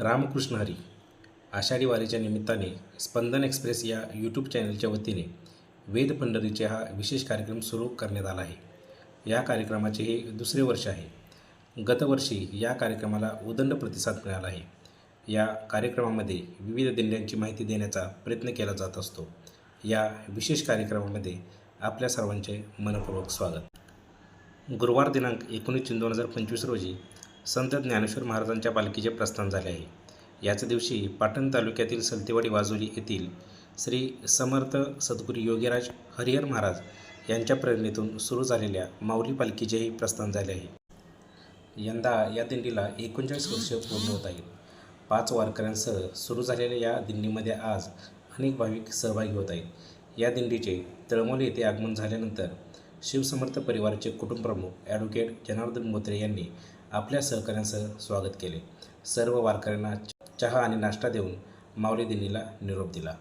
रामकृष्ण हरी आषाढी वारीच्या निमित्ताने स्पंदन एक्सप्रेस या यूट्यूब चॅनलच्या वतीने वेद पंढरीचे हा विशेष कार्यक्रम सुरू करण्यात आला आहे. या कार्यक्रमाचे हे दुसरे वर्ष आहे. गतवर्षी या कार्यक्रमाला उदंड प्रतिसाद मिळाला आहे. या कार्यक्रमामध्ये विविध दिंड्यांची माहिती देण्याचा प्रयत्न केला जात असतो. या विशेष कार्यक्रमामध्ये आपल्या सर्वांचे मनपूर्वक स्वागत. गुरुवार दिनांक एकोणीस जून दोन हजार पंचवीस रोजी संत ज्ञानेश्वर महाराजांच्या पालखीचे प्रस्थान झाले आहे. याच दिवशी पाटण तालुक्यातील सलतेवाडी वाजोली येथील श्री समर्थ सद्गुरू योगीराज हरिहर महाराज यांच्या प्रेरणेतून सुरू झालेल्या माऊली पालखीचेही प्रस्थान झाले आहे. यंदा या दिंडीला एकोणचाळीस वर्षे पूर्ण होत आहेत. पाच वारकऱ्यांसह सुरू झालेल्या या दिंडीमध्ये आज अनेक भाविक सहभागी होत आहेत. या दिंडीचे तळमोली येथे आगमन झाल्यानंतर शिवसमर्थ परिवाराचे कुटुंबप्रमुख ॲडव्होकेट जनार्दन मोत्रे यांनी आपल्या सहकाऱ्यांसह स्वागत केले. सर्व वारकऱ्यांना चहा आणि नाश्ता देऊन माऊली दिनीला निरोप दिला.